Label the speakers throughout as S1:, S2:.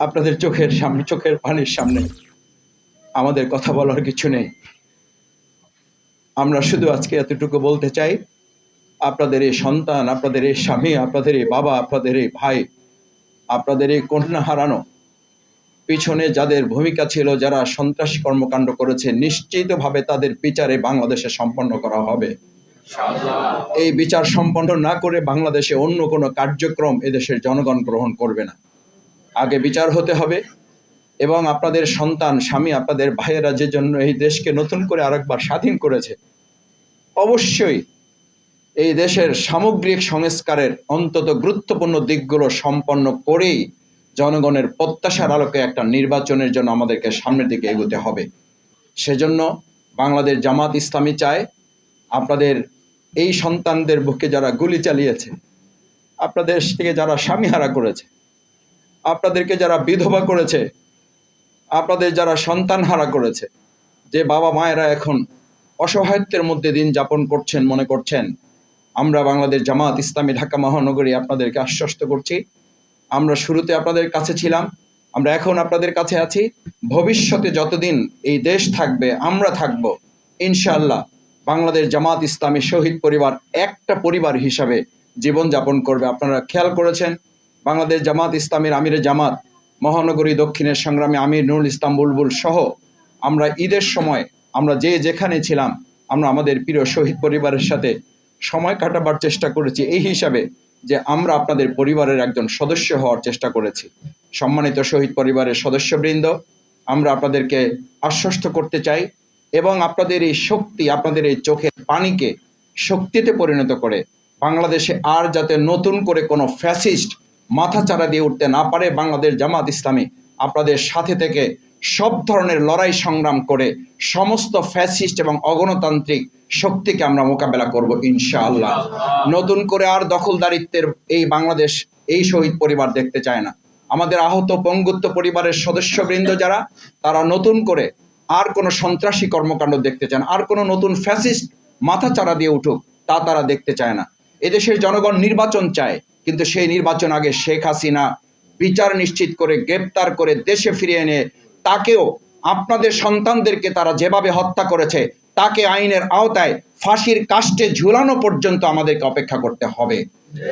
S1: আপনাদের চোখের সামনে, চোখের পানির সামনে। আমাদের কথা বলার কিছু নেই। আমরা শুধু আজকে এতটুকু বলতে চাই, আপনাদের এই সন্তান, আপনাদের এই স্বামী, আপনাদের এই বাবা, আপনাদের এই ভাই, আপনাদের এই কন্যা হারানো, পিছনে যাদের ভূমিকা ছিল, যারা সন্ত্রাসী কর্মকাণ্ড করেছে, নিশ্চিতভাবে তাদের বিচারে বাংলাদেশে সম্পন্ন করা হবে। এই বিচার সম্পন্ন না করে বাংলাদেশে অন্য কোনো কার্যক্রম এদেশের জনগণ গ্রহণ করবে না। আগে বিচার হতে হবে এবং আপনাদের সন্তান, স্বামী, আপনাদের ভাইয়েরা যে জন্য এই দেশকে নতুন করে আরেকবার স্বাধীন করেছে, অবশ্যই এই দেশের সামগ্রিক সংস্কারের অন্তত গুরুত্বপূর্ণ দিকগুলো সম্পন্ন করেই জনগণের প্রত্যাশার আলোকে একটা নির্বাচনের জন্য আমাদেরকে সামনের দিকে এগোতে হবে। সেজন্য বাংলাদেশ জামাত ইসলামী চায় আপনাদের এই সন্তানদের বুকে যারা গুলি চালিয়েছে, আপনাদের থেকে যারা স্বামীহারা করেছে আপনাদেরকে যারা বিধবা করেছে, আপনাদের যারা সন্তান হারা করেছে, যে বাবা মায়েরা এখন অসহায়ত্বের মধ্যে দিন যাপন করছেন, মনে করছেন, আমরা বাংলাদেশ জামাত ইসলামী ঢাকা মহানগরী আপনাদেরকে আশ্বস্ত করছি। আমরা শুরুতে আপনাদের কাছে ছিলাম, আমরা এখন আপনাদের কাছে আছি। ভবিষ্যতে যতদিন এই দেশ থাকবে, আমরা থাকব, ইনশাআল্লাহ বাংলাদেশ জামাত ইসলামী শহীদ পরিবার একটা পরিবার হিসাবে জীবনযাপন করবে। আপনারা খেয়াল করেছেন বাংলাদেশ জামাত ইসলামের আমিরে জামাত, মহানগরী দক্ষিণের সংগ্রামী আমির নুরুল ইসলাম বুলবুল সহ আমরা ঈদের সময় আমরা যে যেখানে ছিলাম, আমরা আমাদের প্রিয় শহীদ পরিবারের সাথে সময় কাটাবার চেষ্টা করেছি এই হিসাবে যে আমরা আপনাদের পরিবারের একজন সদস্য হওয়ার চেষ্টা করেছি। সম্মানিত শহীদ পরিবারের সদস্যবৃন্দ, আমরা আপনাদেরকে আশ্বস্ত করতে চাই এবং আপনাদের এই শক্তি আপনাদের এই চোখের পানিকে শক্তিতে পরিণত করে বাংলাদেশে আর যাতে নতুন করে কোনো ফ্যাসিস্ট মাথাচাড়া দিয়ে উঠতে না পারে বাংলাদেশ জামাত ইসলামী। আপনাদের সাথে থেকে সব ধরনের লড়াই সংগ্রাম করে সমস্ত ফ্যাসিস্ট এবং অগণতান্ত্রিক শক্তিকে আমরা মোকাবেলা করব ইনশাআল্লাহ। নতুন করে আর দখলদারিত্বের এই বাংলাদেশ এই শহীদ পরিবার দেখতে চায় না। আমাদের আহত পঙ্গুত্ব পরিবারের সদস্যবৃন্দ যারা তারা নতুন করে আর কোনো সন্ত্রাসী কর্মকাণ্ড দেখতে চান আর কোনো নতুন ফ্যাসিস্ট মাথা চারা দিয়ে উঠুক তা তারা দেখতে চায় না। এদেশের জনগণ নির্বাচন চায় কিন্তু সেই নির্বাচন আগে শেখ হাসিনা বিচার নিশ্চিত করে, গ্রেপ্তার করে দেশে ফিরিয়ে এনে তাকেও আপনাদের সন্তানদেরকে তারা যেভাবে হত্যা করেছে, তাকে আইনের আওতায় ফাঁসির কাষ্টে ঝুলানো পর্যন্ত আমাদেরকে অপেক্ষা করতে হবে।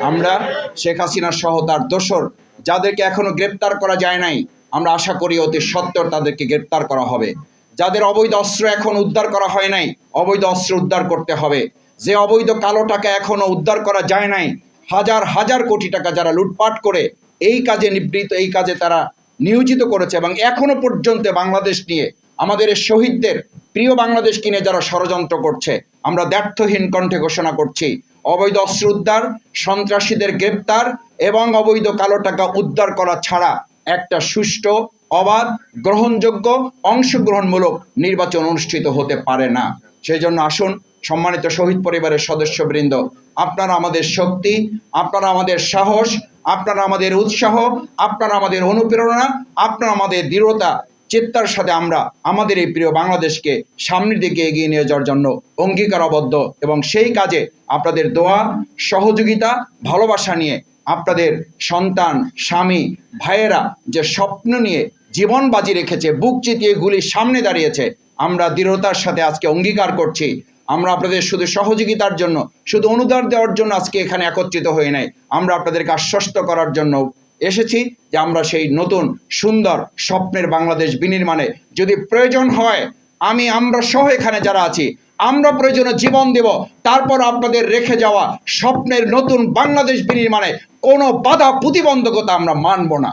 S1: আমরা শেখ হাসিনা সহ তার দোসর যাদেরকে এখনও গ্রেপ্তার করা যায় নাই, আমরা আশা করি অতি সত্বর তাদেরকে গ্রেপ্তার করা হবে। যাদের অবৈধ অস্ত্র এখন উদ্ধার করা হয় নাই, অবৈধ অস্ত্র উদ্ধার করতে হবে। যে অবৈধ কালো টাকা এখনও উদ্ধার করা যায় নাই হাজার হাজার কোটি টাকা যারা লুটপাট করে এই কাজে নিবৃত, এই কাজে তারা নিয়োজিত করেছে এবং এখনও পর্যন্ত বাংলাদেশ নিয়ে আমাদের শহীদদের প্রিয় বাংলাদেশ কিনে যারা ষড়যন্ত্র করছে, আমরা ব্যর্থহীন কণ্ঠে ঘোষণা করছি, অবৈধ অস্ত্র উদ্ধার, সন্ত্রাসীদের গ্রেপ্তার এবং অবৈধ কালো টাকা উদ্ধার করা ছাড়া একটা সুষ্ঠু, অবাধ, গ্রহণযোগ্য, অংশগ্রহণমূলক নির্বাচন অনুষ্ঠিত হতে পারে না। সেই জন্য আসুন সম্মানিত শহীদ পরিবারের সদস্যবৃন্দ, আপনারা আমাদের শক্তি, আপনারা আমাদের সাহস, আপনারা আমাদের উৎসাহ, আপনারা আমাদের অনুপ্রেরণা, আপনারা আমাদের দৃঢ়তা, চেত্তার সাথে আমরা আমাদের এই প্রিয় বাংলাদেশকে সামনের দিকে এগিয়ে নিয়ে যাওয়ার জন্য অঙ্গীকারবদ্ধ এবং সেই কাজে আপনাদের দোয়া, সহযোগিতা, ভালোবাসা নিয়ে আপনাদের সন্তান, স্বামী, ভাইয়েরা যে স্বপ্ন নিয়ে জীবন বাজি রেখেছে, বুক চিতিয়ে গুলির সামনে দাঁড়িয়েছে, আমরা দৃঢ়তার সাথে আজকে অঙ্গীকার করছি। আমরা আপনাদের শুধু সহযোগিতার জন্য, শুধু অনুদান দেওয়ার জন্য আজকে এখানে একত্রিত হয়ে নাই। আমরা আপনাদেরকে আশ্বস্ত করার জন্য এসেছি যে আমরা সেই নতুন, সুন্দর স্বপ্নের বাংলাদেশ বিনির্মাণে যদি প্রয়োজন হয়, আমি, আমরা সহ এখানে যারা আছি, আমরা প্রয়োজনে জীবন দেব, তারপর আপনাদের রেখে যাওয়া স্বপ্নের নতুন বাংলাদেশ বিনির্মাণে কোনো বাধা প্রতিবন্ধকতা আমরা মানব না।